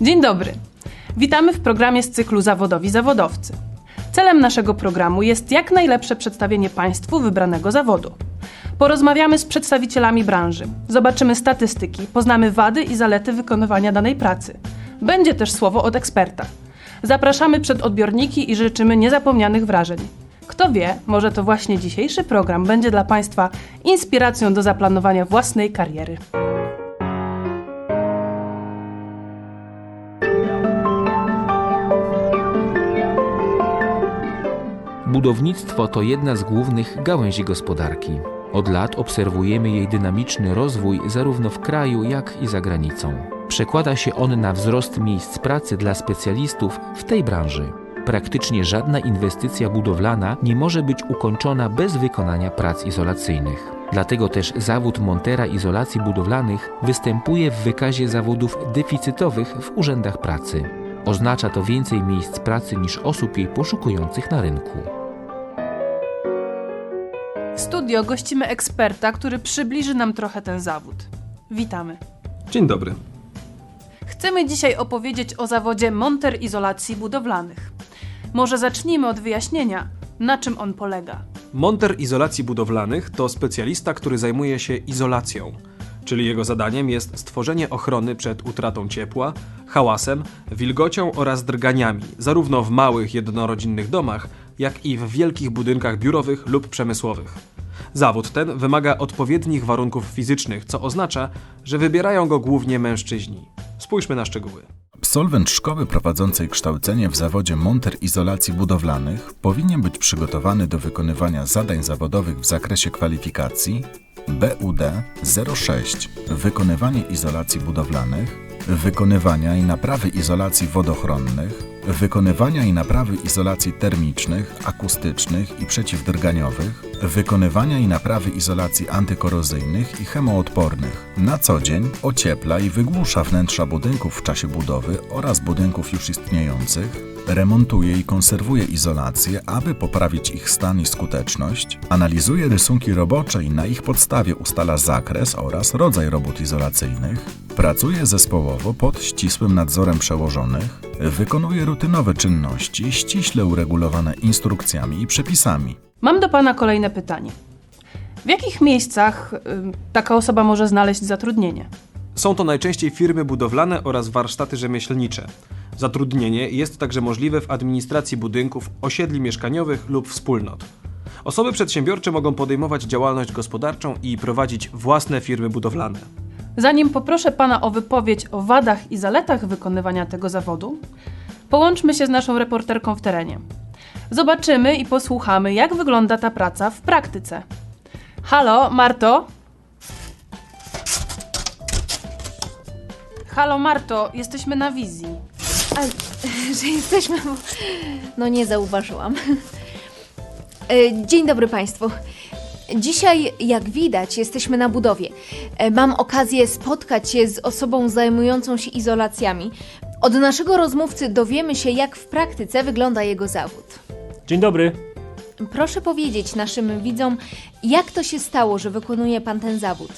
Dzień dobry. Witamy w programie z cyklu Zawodowi Zawodowcy. Celem naszego programu jest jak najlepsze przedstawienie Państwu wybranego zawodu. Porozmawiamy z przedstawicielami branży, zobaczymy statystyki, poznamy wady i zalety wykonywania danej pracy. Będzie też słowo od eksperta. Zapraszamy przed odbiorniki i życzymy niezapomnianych wrażeń. Kto wie, może to właśnie dzisiejszy program będzie dla Państwa inspiracją do zaplanowania własnej kariery. Budownictwo to jedna z głównych gałęzi gospodarki. Od lat obserwujemy jej dynamiczny rozwój zarówno w kraju, jak i za granicą. Przekłada się on na wzrost miejsc pracy dla specjalistów w tej branży. Praktycznie żadna inwestycja budowlana nie może być ukończona bez wykonania prac izolacyjnych. Dlatego też zawód montera izolacji budowlanych występuje w wykazie zawodów deficytowych w urzędach pracy. Oznacza to więcej miejsc pracy niż osób jej poszukujących na rynku. W studio gościmy eksperta, który przybliży nam trochę ten zawód. Witamy. Dzień dobry. Chcemy dzisiaj opowiedzieć o zawodzie monter izolacji budowlanych. Może zacznijmy od wyjaśnienia, na czym on polega. Monter izolacji budowlanych to specjalista, który zajmuje się izolacją, czyli jego zadaniem jest stworzenie ochrony przed utratą ciepła, hałasem, wilgocią oraz drganiami, zarówno w małych jednorodzinnych domach, jak i w wielkich budynkach biurowych lub przemysłowych. Zawód ten wymaga odpowiednich warunków fizycznych, co oznacza, że wybierają go głównie mężczyźni. Spójrzmy na szczegóły. Absolwent szkoły prowadzącej kształcenie w zawodzie monter izolacji budowlanych powinien być przygotowany do wykonywania zadań zawodowych w zakresie kwalifikacji BUD 06 wykonywanie izolacji budowlanych, wykonywania i naprawy izolacji wodochronnych, wykonywania i naprawy izolacji termicznych, akustycznych i przeciwdrganiowych, wykonywania i naprawy izolacji antykorozyjnych i chemoodpornych. Na co dzień ociepla i wygłusza wnętrza budynków w czasie budowy oraz budynków już istniejących, remontuje i konserwuje izolację, aby poprawić ich stan i skuteczność, analizuje rysunki robocze i na ich podstawie ustala zakres oraz rodzaj robót izolacyjnych, pracuje zespołowo pod ścisłym nadzorem przełożonych, wykonuje rutynowe czynności ściśle uregulowane instrukcjami i przepisami. Mam do Pana kolejne pytanie. W jakich miejscach y, taka osoba może znaleźć zatrudnienie? Są to najczęściej firmy budowlane oraz warsztaty rzemieślnicze. Zatrudnienie jest także możliwe w administracji budynków, osiedli mieszkaniowych lub wspólnot. Osoby przedsiębiorcze mogą podejmować działalność gospodarczą i prowadzić własne firmy budowlane. Zanim poproszę Pana o wypowiedź o wadach i zaletach wykonywania tego zawodu, połączmy się z naszą reporterką w terenie. Zobaczymy i posłuchamy, jak wygląda ta praca w praktyce. Halo, Marto? Halo, Marto, jesteśmy na wizji. A, że jesteśmy. bo- No nie zauważyłam. E, Dzień dobry Państwu. Dzisiaj, jak widać, jesteśmy na budowie. E, Mam okazję spotkać się z osobą zajmującą się izolacjami. Od naszego rozmówcy dowiemy się, jak w praktyce wygląda jego zawód. Dzień dobry. Proszę powiedzieć naszym widzom, jak to się stało, że wykonuje Pan ten zawód?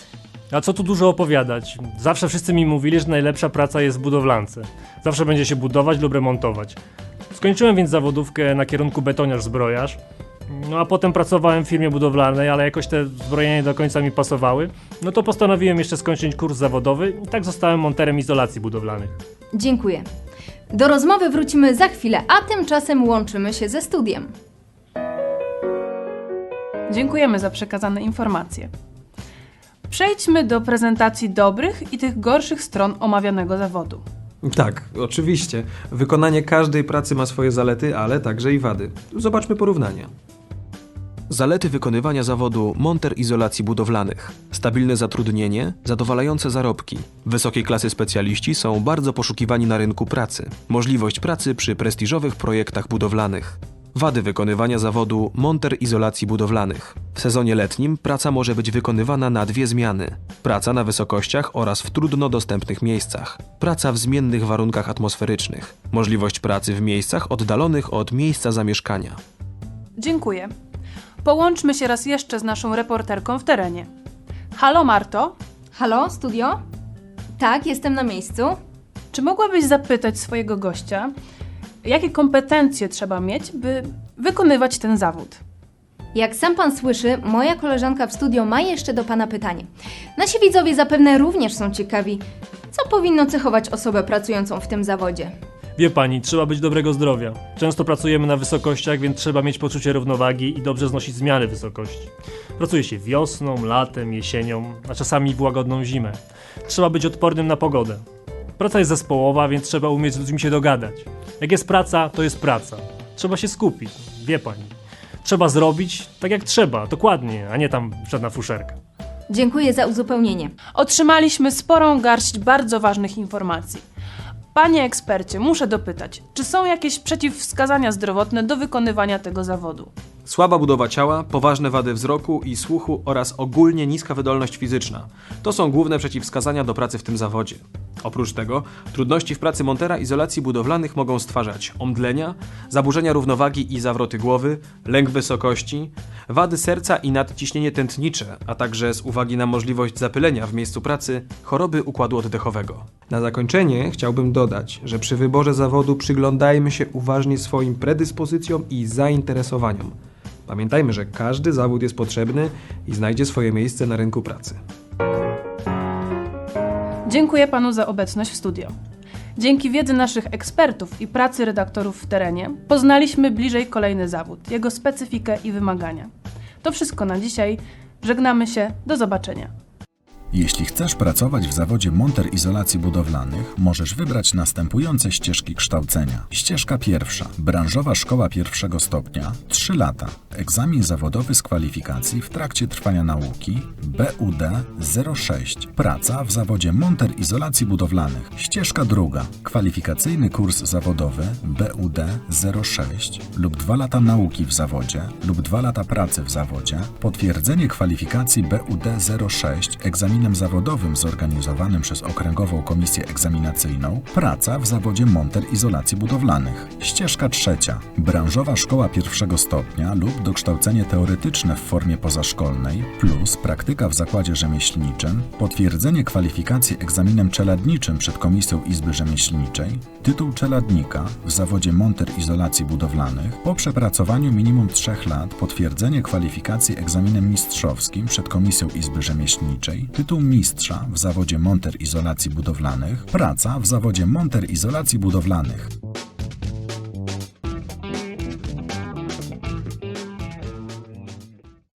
A co tu dużo opowiadać? Zawsze wszyscy mi mówili, że najlepsza praca jest w budowlance. Zawsze będzie się budować lub remontować. Skończyłem więc zawodówkę na kierunku betoniarz-zbrojarz. No a potem pracowałem w firmie budowlanej, ale jakoś te zbrojenia nie do końca mi pasowały. No to postanowiłem jeszcze skończyć kurs zawodowy i tak zostałem monterem izolacji budowlanych. Dziękuję. Do rozmowy wrócimy za chwilę, a tymczasem łączymy się ze studiem. Dziękujemy za przekazane informacje. Przejdźmy do prezentacji dobrych i tych gorszych stron omawianego zawodu. Tak, oczywiście. Wykonanie każdej pracy ma swoje zalety, ale także i wady. Zobaczmy porównanie. Zalety wykonywania zawodu monter izolacji budowlanych. Stabilne zatrudnienie, zadowalające zarobki. Wysokiej klasy specjaliści są bardzo poszukiwani na rynku pracy. Możliwość pracy przy prestiżowych projektach budowlanych. Wady wykonywania zawodu monter izolacji budowlanych. W sezonie letnim praca może być wykonywana na dwie zmiany. Praca na wysokościach oraz w trudno dostępnych miejscach. Praca w zmiennych warunkach atmosferycznych. Możliwość pracy w miejscach oddalonych od miejsca zamieszkania. Dziękuję. Połączmy się raz jeszcze z naszą reporterką w terenie. Halo Marto, Halo, studio? Tak, jestem na miejscu. czy mogłabyś zapytać swojego gościa, jakie kompetencje trzeba mieć, by wykonywać ten zawód? Jak sam pan słyszy, moja koleżanka w studio ma jeszcze do pana pytanie. Nasi widzowie zapewne również są ciekawi, co powinno cechować osobę pracującą w tym zawodzie. Wie pani, trzeba być dobrego zdrowia. Często pracujemy na wysokościach, więc trzeba mieć poczucie równowagi i dobrze znosić zmiany wysokości. Pracuje się wiosną, latem, jesienią, a czasami w łagodną zimę. Trzeba być odpornym na pogodę. Praca jest zespołowa, więc trzeba umieć z ludźmi się dogadać. Jak jest praca, to jest praca. Trzeba się skupić, wie pani. Trzeba zrobić tak jak trzeba, dokładnie, a nie tam żadna fuszerka. Dziękuję za uzupełnienie. Otrzymaliśmy sporą garść bardzo ważnych informacji. Panie ekspercie, muszę dopytać, czy są jakieś przeciwwskazania zdrowotne do wykonywania tego zawodu? Słaba budowa ciała, poważne wady wzroku i słuchu oraz ogólnie niska wydolność fizyczna. To są główne przeciwwskazania do pracy w tym zawodzie. Oprócz tego, trudności w pracy montera izolacji budowlanych mogą stwarzać omdlenia, zaburzenia równowagi i zawroty głowy, lęk wysokości, wady serca i nadciśnienie tętnicze, a także z uwagi na możliwość zapylenia w miejscu pracy, choroby układu oddechowego. Na zakończenie chciałbym dodać, że przy wyborze zawodu przyglądajmy się uważnie swoim predyspozycjom i zainteresowaniom. Pamiętajmy, że każdy zawód jest potrzebny i znajdzie swoje miejsce na rynku pracy. Dziękuję panu za obecność w studio. Dzięki wiedzy naszych ekspertów i pracy redaktorów w terenie poznaliśmy bliżej kolejny zawód, jego specyfikę i wymagania. To wszystko na dzisiaj. Żegnamy się. Do zobaczenia. Jeśli chcesz pracować w zawodzie monter izolacji budowlanych, możesz wybrać następujące ścieżki kształcenia. Ścieżka pierwsza. Branżowa szkoła pierwszego stopnia. 3 lata. Egzamin zawodowy z kwalifikacji w trakcie trwania nauki. BUD 06. Praca w zawodzie monter izolacji budowlanych. Ścieżka druga. Kwalifikacyjny kurs zawodowy BUD 06 lub 2 lata nauki w zawodzie lub 2 lata pracy w zawodzie. Potwierdzenie kwalifikacji BUD 06 egzaminem zawodowym zorganizowanym przez Okręgową Komisję Egzaminacyjną. Praca w zawodzie monter izolacji budowlanych. Ścieżka trzecia. Branżowa szkoła pierwszego stopnia lub dokształcenie teoretyczne w formie pozaszkolnej plus praktyka w zakładzie rzemieślniczym. Potwierdzenie kwalifikacji egzaminem czeladniczym przed Komisją Izby Rzemieślniczej. Tytuł czeladnika w zawodzie monter izolacji budowlanych. Po przepracowaniu minimum 3 lat potwierdzenie kwalifikacji egzaminem mistrzowskim przed Komisją Izby Rzemieślniczej. Tytuł mistrza w zawodzie monter izolacji budowlanych. Praca w zawodzie monter izolacji budowlanych.